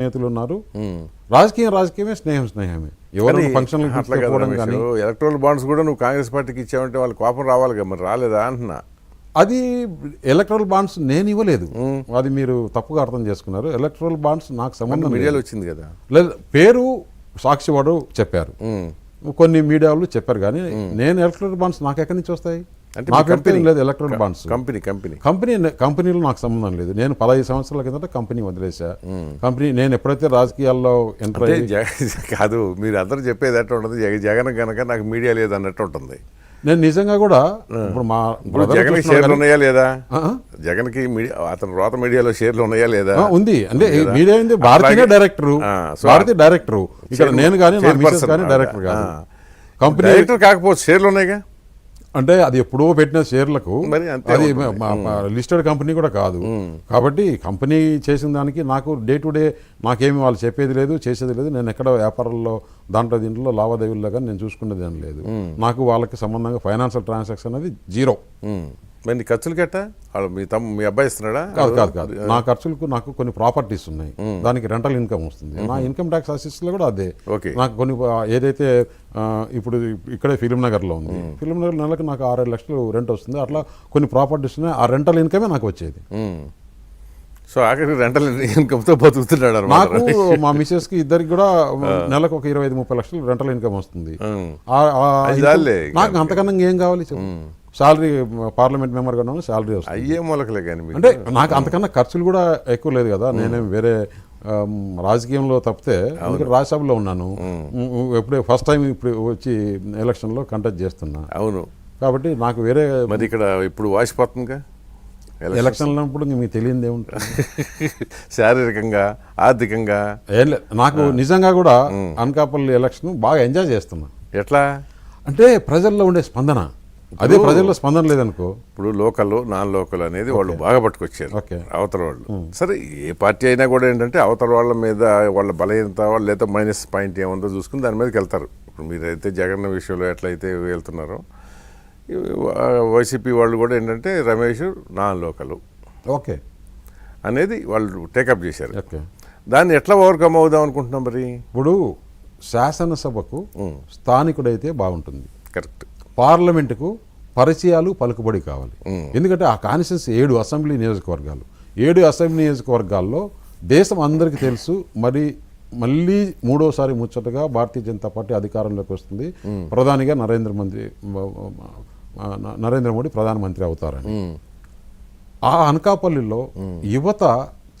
స్నేహితులు ఉన్నారు రాజకీయం రాజకీయమే స్నేహం స్నేహమే. ఎవరు కానీ ఎలక్ట్రల్ బాండ్స్ కూడా నువ్వు కాంగ్రెస్ పార్టీకి ఇచ్చావంటే వాళ్ళ కోపం రావాలి కదా మరి రాలేదా అంటున్నా? అది ఎలక్ట్రల్ బాండ్స్ నేను ఇవ్వలేదు. అది మీరు తప్పుగా అర్థం చేసుకున్నారు. ఎలక్ట్రల్ బాండ్స్ నాకు సంబంధం మీడియాలో వచ్చింది కదా? లేదు పేరు సాక్షివాడు చెప్పారు. కొన్ని మీడియాలు చెప్పారు కానీ నేను ఎలక్ట్రల్ బాండ్స్ నాకు ఎక్కడి నుంచి వస్తాయి? అంటే కంపెనీ- లేదు electoral bonds company company. Company కంపెనీలో నాకు సంబంధం లేదు. నేను పదహైదు సంవత్సరాల కిందట కంపెనీ వదిలేసా కంపెనీ నేను ఎప్పుడైతే రాజకీయాల్లో ఎంటర్ కాదు మీరు అందరూ చెప్పేది ఎట్లా ఉంటుంది. జగ- జగన్ కనుక నాకు మీడియా లేదు అన్నట్టు ఉంటుంది. నేను నిజంగా కూడా ఇప్పుడు మా జగన్ షేర్లు ఉన్నాయా లేదా. జగన్కి మీడియా అతను రోత మీడియాలో షేర్లు ఉన్నాయా లేదా? ఉంది. అంటే? మీడియా ఏంది భారతీయ డైరెక్టర్. భారతీయ డైరెక్టర్. ఇక్కడ నేను కానీ నా కానీ డైరెక్టర్ కాదు. కంపెనీ డైరెక్టర్ కాకపోతే షేర్లు ఉన్నాయిగా? అంటే అది ఎప్పుడో పెట్టిన షేర్లకు అది. లిస్టెడ్ కంపెనీ కూడా కాదు. కాబట్టి కంపెనీ చేసిన దానికి నాకు డే టు డే నాకేమి వాళ్ళు చెప్పేది లేదు చేసేది లేదు. నేను ఎక్కడ వ్యాపారాల్లో దాంట్లో దీంట్లో లావాదేవీల్లో కానీ నేను చూసుకునేది ఏం లేదు. నాకు వాళ్ళకి సంబంధంగా ఫైనాన్షియల్ ట్రాన్సాక్షన్ అనేది జీరో. మరి నీ ఖర్చులు కట్ట వాళ్ళు మీ తమ్ము మీ అబ్బాయి ఇస్తున్నాడా? కాదు కాదు కాదు. నా ఖర్చులకు నాకు కొన్ని ప్రాపర్టీస్ ఉన్నాయి. దానికి రెంటల్ ఇన్కమ్ వస్తుంది. నా ఇన్కమ్ ట్యాక్స్ అసిస్ట్లో కూడా అదే. ఓకే. నాకు కొన్ని ఏదైతే ఇప్పుడు ఇక్కడే ఫిలిం నగర్లో ఉంది ఫిలిం నగర్ నెలకు నాకు ఆరేడు లక్షలు రెంట్ వస్తుంది. అట్లా కొన్ని ప్రాపర్టీస్ ఉన్నాయి. ఆ రెంటల్ ఇన్కమే నాకు వచ్చేది. సో ఆఖరికి రెంటల్ ఇన్కమ్తో బతుకుతున్నాడు నాకు మా మిసెస్కి ఇద్దరికి కూడా నెలకు ఒక ఇరవై ఐదు ముప్పై లక్షలు రెంటల్ ఇన్కమ్ వస్తుంది. నాకు అంతకన్నా ఏం కావాలి శాలరీ పార్లమెంట్ మెంబర్గా శాలరీ వస్తుంది. అయ్యే మొలకలే కానీ అంటే నాకు అంతకన్నా ఖర్చులు కూడా ఎక్కువ లేదు కదా. నేనేం వేరే రాజకీయంలో తప్పితే రాజ్యసభలో ఉన్నాను. ఎప్పుడే ఫస్ట్ టైం ఇప్పుడు వచ్చి ఎలక్షన్లో కంటెస్ట్ చేస్తున్నా. అవును. కాబట్టి నాకు వేరే మరి ఇక్కడ ఇప్పుడు వాసిపోతుందిగా ఎలక్షన్. ఎలక్షన్లు ఉన్నప్పుడు మీకు తెలియదు ఏముంటుంది శారీరకంగా ఆర్థికంగా? ఏం లేదు. నాకు నిజంగా కూడా అనకాపల్లి ఎలక్షన్ బాగా ఎంజాయ్ చేస్తున్నా. ఎట్లా? అంటే ప్రజల్లో ఉండే స్పందన. అదే ప్రజల్లో స్పందన లేదనుకో. ఇప్పుడు లోకల్ నాన్ లోకల్ అనేది వాళ్ళు బాగా పట్టుకొచ్చారు. అవతల వాళ్ళు. సరే ఏ పార్టీ అయినా కూడా ఏంటంటే అవతల వాళ్ళ మీద వాళ్ళ బలహీనత వాళ్ళ లేదా మైనస్ పాయింట్ ఏముందో చూసుకుని దాని మీదకి వెళ్తారు. ఇప్పుడు మీరైతే జగన్ విషయంలో ఎట్లయితే వెళ్తున్నారో వైసీపీ వాళ్ళు కూడా ఏంటంటే రమేష్ నాన్ లోకల్ ఓకే. అనేది వాళ్ళు టేకప్ చేశారు. ఓకే. దాన్ని ఎట్లా ఓవర్కమ్ అవుదాం అనుకుంటున్నాం మరి? ఇప్పుడు శాసనసభకు స్థానికుడైతే బాగుంటుంది. కరెక్ట్. పార్లమెంటుకు పరిచయాలు పలుకుబడి కావాలి. ఎందుకంటే ఆ కాన్స్టిట్యూన్స్ ఏడు అసెంబ్లీ నియోజకవర్గాలు. ఏడు అసెంబ్లీ నియోజకవర్గాల్లో దేశం అందరికీ తెలుసు మరి మళ్ళీ మూడోసారి ముచ్చటగా భారతీయ జనతా పార్టీ అధికారంలోకి వస్తుంది. ప్రధానిగా నరేంద్ర మోదీ నరేంద్ర మోడీ ప్రధానమంత్రి అవుతారని. ఆ అనకాపల్లిలో యువత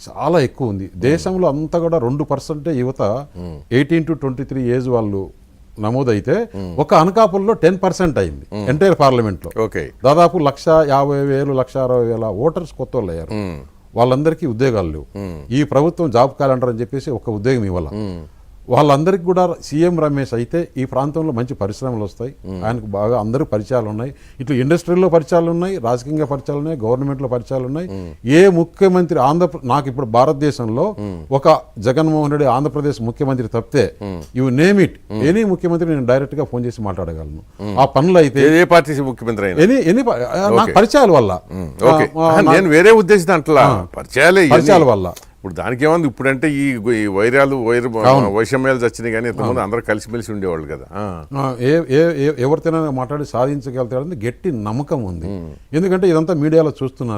చాలా ఎక్కువ ఉంది. దేశంలో అంతా కూడా రెండు పర్సెంటే యువత eighteen to twenty three age వాళ్ళు నమోదైతే ఒక అనకాపల్లిలో టెన్ పర్సెంట్ అయింది ఎంటైర్ పార్లమెంట్లో ఓకే. దాదాపు లక్ష యాభై వేలు లక్ష అరవై వేల ఓటర్స్ కొత్త వాళ్ళు అయ్యారు. వాళ్ళందరికీ ఉద్యోగాలు లేవు. ఈ ప్రభుత్వం జాబ్ క్యాలెండర్ అని చెప్పేసి ఒక ఉద్యోగం ఇవ్వాల. వాళ్ళందరికీ కూడా సీఎం రమేష్ అయితే ఈ ప్రాంతంలో మంచి పరిశ్రమలు వస్తాయి. ఆయనకు బాగా అందరూ పరిచయాలు ఉన్నాయి. ఇట్లా ఇండస్ట్రీలో పరిచయాలు ఉన్నాయి రాజకీయంగా పరిచయాలు ఉన్నాయి గవర్నమెంట్లో పరిచయాలు ఉన్నాయి. ఏ ముఖ్యమంత్రి ఆంధ్ర నాకు ఇప్పుడు భారతదేశంలో ఒక జగన్మోహన్ రెడ్డి ఆంధ్రప్రదేశ్ ముఖ్యమంత్రి తప్పితే యు నేమ్ ఇట్. ఎనీ ముఖ్యమంత్రి నేను డైరెక్ట్గా ఫోన్ చేసి మాట్లాడగలను. ఆ పనులు అయితే ఏ పార్టీ ముఖ్యమంత్రి ఎనీ ఎనీ నాకు పరిచయాల వల్ల. నేను వేరే ఉద్దేశం అంటలా. పరిచయాలే. పరిచయాల వల్ల. ఇప్పుడు దానికి ఏముంది ఇప్పుడంటే ఈ వైరాలు వైర వైషమ్యాలు వచ్చినాయి కానీ ఇంతకుముందు అందరూ కలిసిమెలిసి ఉండేవాళ్ళు కదా. ఎవరితోనైనా మాట్లాడి సాధించగలుగుతాడని గట్టి నమ్మకం ఉంది. ఎందుకంటే ఇదంతా మీడియాలో చూస్తున్నారు.